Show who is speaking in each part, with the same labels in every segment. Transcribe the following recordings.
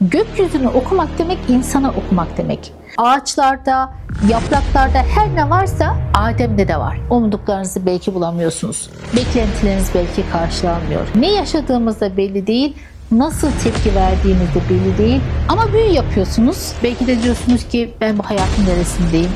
Speaker 1: Gökyüzünü okumak demek insana okumak demek. Ağaçlarda, yapraklarda her ne varsa Adem'de de var. Umduklarınızı belki bulamıyorsunuz. Beklentileriniz belki karşılanmıyor. Ne yaşadığımız da belli değil. Nasıl tepki verdiğiniz de belli değil. Ama büyü yapıyorsunuz. Belki de diyorsunuz ki ben bu hayatın neresindeyim?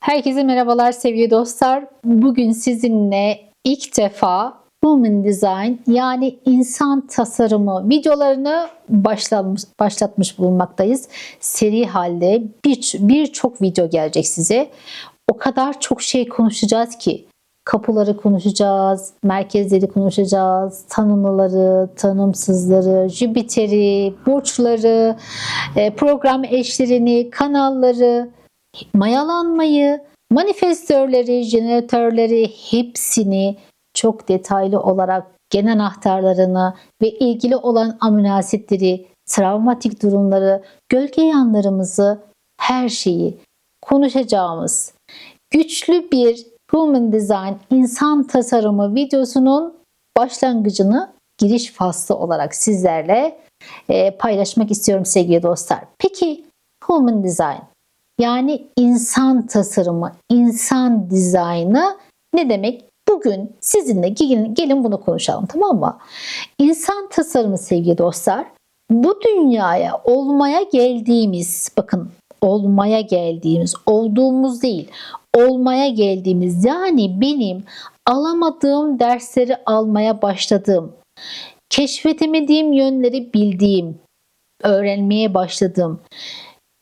Speaker 1: Herkese merhabalar sevgili dostlar. Bugün sizinle ilk defa Human Design yani insan tasarımı videolarını başlamış, başlatmış bulunmaktayız. Seri halde bir- birçok video gelecek size. O kadar çok şey konuşacağız ki kapıları konuşacağız, merkezleri konuşacağız, tanımlıları, tanımsızları, Jüpiter'i, burçları, e, program eşlerini, kanalları, mayalanmayı, manifestörleri, jeneratörleri hepsini çok detaylı olarak gen anahtarlarını ve ilgili olan amino asitleri, travmatik durumları, gölge yanlarımızı, her şeyi konuşacağımız güçlü bir Human Design insan tasarımı videosunun başlangıcını giriş faslı olarak sizlerle e, paylaşmak istiyorum sevgili dostlar. Peki Human Design yani insan tasarımı, insan dizaynı ne demek? Bugün sizinle gelin, gelin bunu konuşalım tamam mı? İnsan tasarımı sevgili dostlar, bu dünyaya olmaya geldiğimiz, bakın olmaya geldiğimiz, olduğumuz değil, olmaya geldiğimiz yani benim alamadığım dersleri almaya başladığım, keşfedemediğim yönleri bildiğim, öğrenmeye başladığım,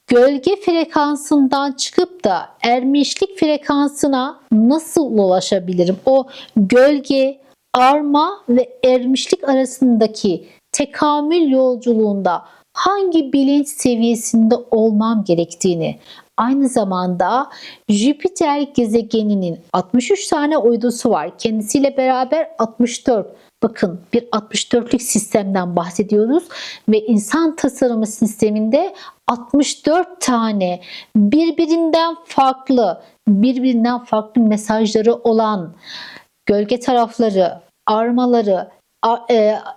Speaker 1: gölge frekansından çıkıp da ermişlik frekansına nasıl ulaşabilirim? O gölge, arma ve ermişlik arasındaki tekamül yolculuğunda hangi bilinç seviyesinde olmam gerektiğini, aynı zamanda Jüpiter gezegeninin 63 tane uydusu var. Kendisiyle beraber 64 Bakın bir 64'lük sistemden bahsediyoruz ve insan tasarımı sisteminde 64 tane birbirinden farklı, birbirinden farklı mesajları olan gölge tarafları, armaları,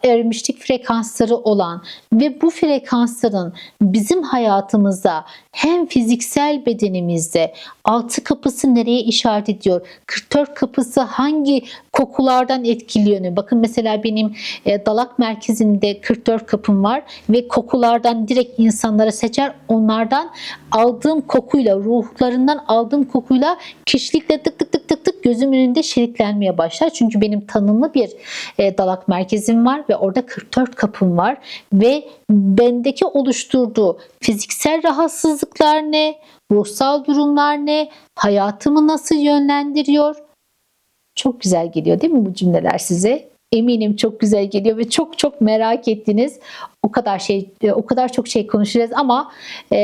Speaker 1: ermişlik frekansları olan ve bu frekansların bizim hayatımızda hem fiziksel bedenimizde altı kapısı nereye işaret ediyor? 44 kapısı hangi kokulardan etkileniyor? Bakın mesela benim e, dalak merkezinde 44 kapım var ve kokulardan direkt insanlara seçer. Onlardan aldığım kokuyla, ruhlarından aldığım kokuyla kişilikle tık tık tık tık tık gözüm önünde şeritlenmeye başlar. Çünkü benim tanımlı bir e, dalak merkezim var ve orada 44 kapım var ve bendeki oluşturduğu fiziksel rahatsızlıklar ne, ruhsal durumlar ne, hayatımı nasıl yönlendiriyor? Çok güzel geliyor değil mi bu cümleler size? Eminim çok güzel geliyor ve çok çok merak ettiniz. O kadar şey, o kadar çok şey konuşacağız ama e,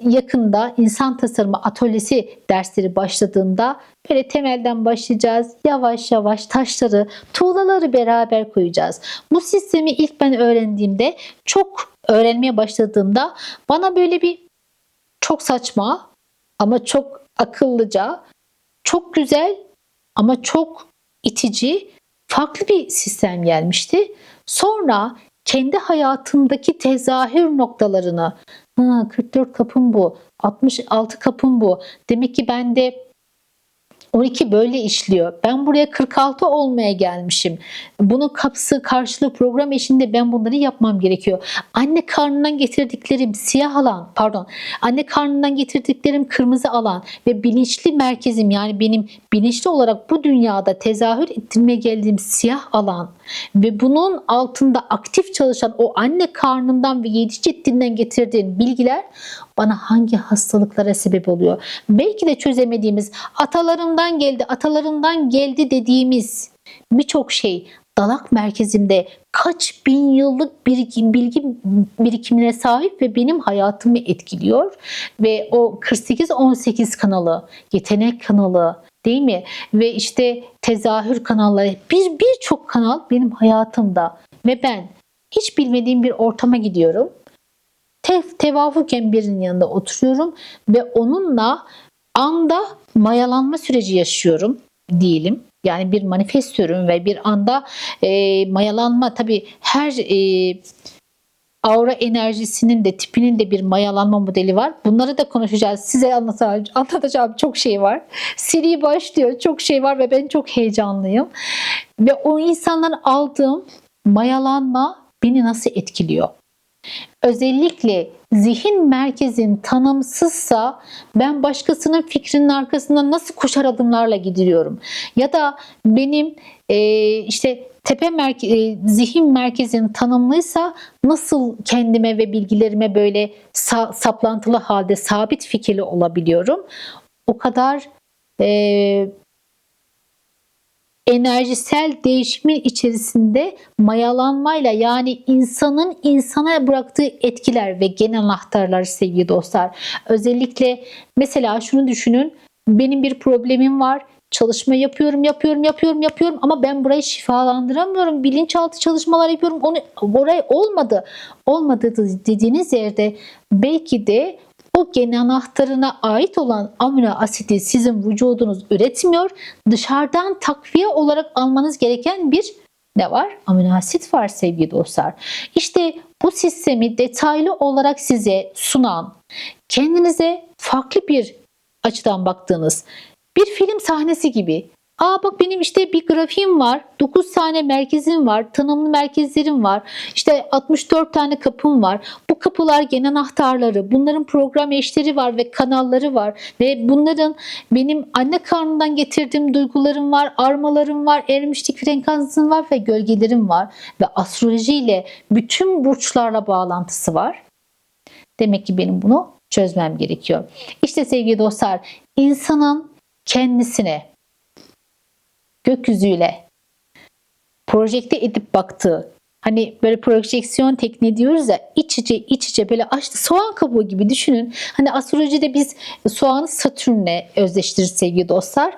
Speaker 1: yakında insan tasarımı atölyesi dersleri başladığında böyle temelden başlayacağız. Yavaş yavaş taşları, tuğlaları beraber koyacağız. Bu sistemi ilk ben öğrendiğimde, çok öğrenmeye başladığımda bana böyle bir çok saçma ama çok akıllıca, çok güzel ama çok itici, farklı bir sistem gelmişti. Sonra kendi hayatımdaki tezahür noktalarını, ha, 44 kapım bu, 66 kapım bu. Demek ki bende 12 böyle işliyor. Ben buraya 46 olmaya gelmişim. Bunun kapısı karşılığı program eşinde ben bunları yapmam gerekiyor. Anne karnından getirdiklerim siyah alan, pardon. Anne karnından getirdiklerim kırmızı alan ve bilinçli merkezim yani benim bilinçli olarak bu dünyada tezahür ettirmeye geldiğim siyah alan ve bunun altında aktif çalışan o anne karnından ve yedi ciddinden getirdiğin bilgiler bana hangi hastalıklara sebep oluyor? Belki de çözemediğimiz atalarımdan geldi, atalarımdan geldi dediğimiz birçok şey dalak merkezimde kaç bin yıllık birikim, bilgi birikimine sahip ve benim hayatımı etkiliyor. Ve o 48-18 kanalı, yetenek kanalı, değil mi? Ve işte tezahür kanalları, bir birçok kanal benim hayatımda ve ben hiç bilmediğim bir ortama gidiyorum. Te tevafuken birinin yanında oturuyorum ve onunla anda mayalanma süreci yaşıyorum diyelim. Yani bir manifestörüm ve bir anda e, mayalanma tabii her e, aura enerjisinin de tipinin de bir mayalanma modeli var. Bunları da konuşacağız. Size anlatacağım, anlatacağım çok şey var. Seri başlıyor. Çok şey var ve ben çok heyecanlıyım. Ve o insanların aldığım mayalanma beni nasıl etkiliyor? Özellikle zihin merkezin tanımsızsa ben başkasının fikrinin arkasından nasıl koşar adımlarla gidiyorum? Ya da benim e, işte tepe merke, e, zihin merkezin tanımlıysa nasıl kendime ve bilgilerime böyle sa- saplantılı halde sabit fikirli olabiliyorum? O kadar e, enerjisel değişimin içerisinde mayalanmayla yani insanın insana bıraktığı etkiler ve genel anahtarlar sevgili dostlar. Özellikle mesela şunu düşünün benim bir problemim var çalışma yapıyorum, yapıyorum, yapıyorum, yapıyorum ama ben burayı şifalandıramıyorum. Bilinçaltı çalışmalar yapıyorum. Onu oraya olmadı. Olmadı dediğiniz yerde belki de o gen anahtarına ait olan amino asidi sizin vücudunuz üretmiyor. Dışarıdan takviye olarak almanız gereken bir ne var? Amino asit var sevgili dostlar. İşte bu sistemi detaylı olarak size sunan, kendinize farklı bir açıdan baktığınız bir film sahnesi gibi. Aa bak benim işte bir grafiğim var. 9 tane merkezim var. Tanımlı merkezlerim var. İşte 64 tane kapım var. Bu kapılar genel anahtarları. Bunların program eşleri var ve kanalları var. Ve bunların benim anne karnından getirdiğim duygularım var. Armalarım var. Ermişlik frekansım var ve gölgelerim var. Ve astroloji ile bütün burçlarla bağlantısı var. Demek ki benim bunu çözmem gerekiyor. İşte sevgili dostlar insanın kendisine gökyüzüyle projekte edip baktığı hani böyle projeksiyon tekniği diyoruz ya iç içe iç içe böyle açtı soğan kabuğu gibi düşünün. Hani astrolojide biz soğanı Satürn'le özdeştiririz sevgili dostlar.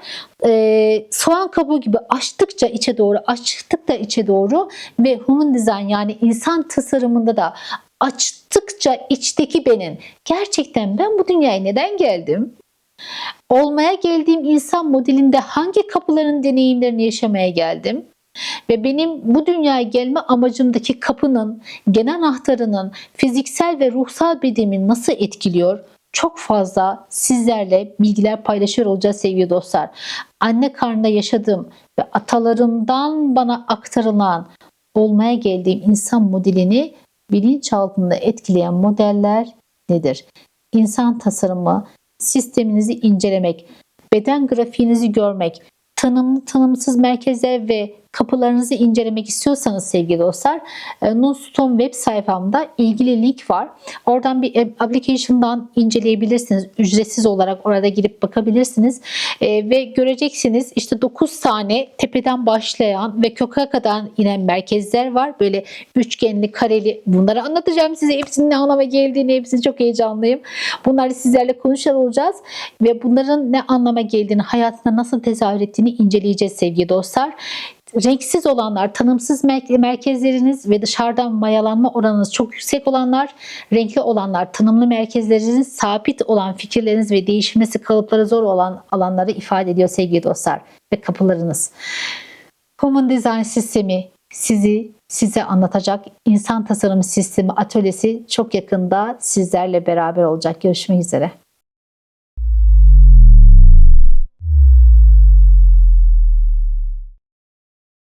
Speaker 1: Ee, soğan kabuğu gibi açtıkça içe doğru açtıkça içe doğru ve human design yani insan tasarımında da açtıkça içteki benim gerçekten ben bu dünyaya neden geldim? Olmaya geldiğim insan modelinde hangi kapıların deneyimlerini yaşamaya geldim? Ve benim bu dünyaya gelme amacımdaki kapının, genel anahtarının fiziksel ve ruhsal bedenimi nasıl etkiliyor? Çok fazla sizlerle bilgiler paylaşıyor olacağız sevgili dostlar. Anne karnında yaşadığım ve atalarımdan bana aktarılan olmaya geldiğim insan modelini bilinçaltında etkileyen modeller nedir? İnsan tasarımı, sisteminizi incelemek, beden grafiğinizi görmek, tanımlı tanımsız merkezler ve kapılarınızı incelemek istiyorsanız sevgili dostlar e, Nustom web sayfamda ilgili link var. Oradan bir application'dan inceleyebilirsiniz. Ücretsiz olarak orada girip bakabilirsiniz. E, ve göreceksiniz işte 9 tane tepeden başlayan ve köke kadar inen merkezler var. Böyle üçgenli, kareli bunları anlatacağım size. Hepsinin ne anlama geldiğini hepsini çok heyecanlıyım. Bunları sizlerle konuşar olacağız ve bunların ne anlama geldiğini, hayatında nasıl tezahür ettiğini inceleyeceğiz sevgili dostlar renksiz olanlar, tanımsız merkezleriniz ve dışarıdan mayalanma oranınız çok yüksek olanlar, renkli olanlar, tanımlı merkezleriniz, sabit olan fikirleriniz ve değişmesi kalıpları zor olan alanları ifade ediyor sevgili dostlar ve kapılarınız. Common Design sistemi sizi size anlatacak insan tasarım sistemi atölyesi çok yakında sizlerle beraber olacak. Görüşmek üzere.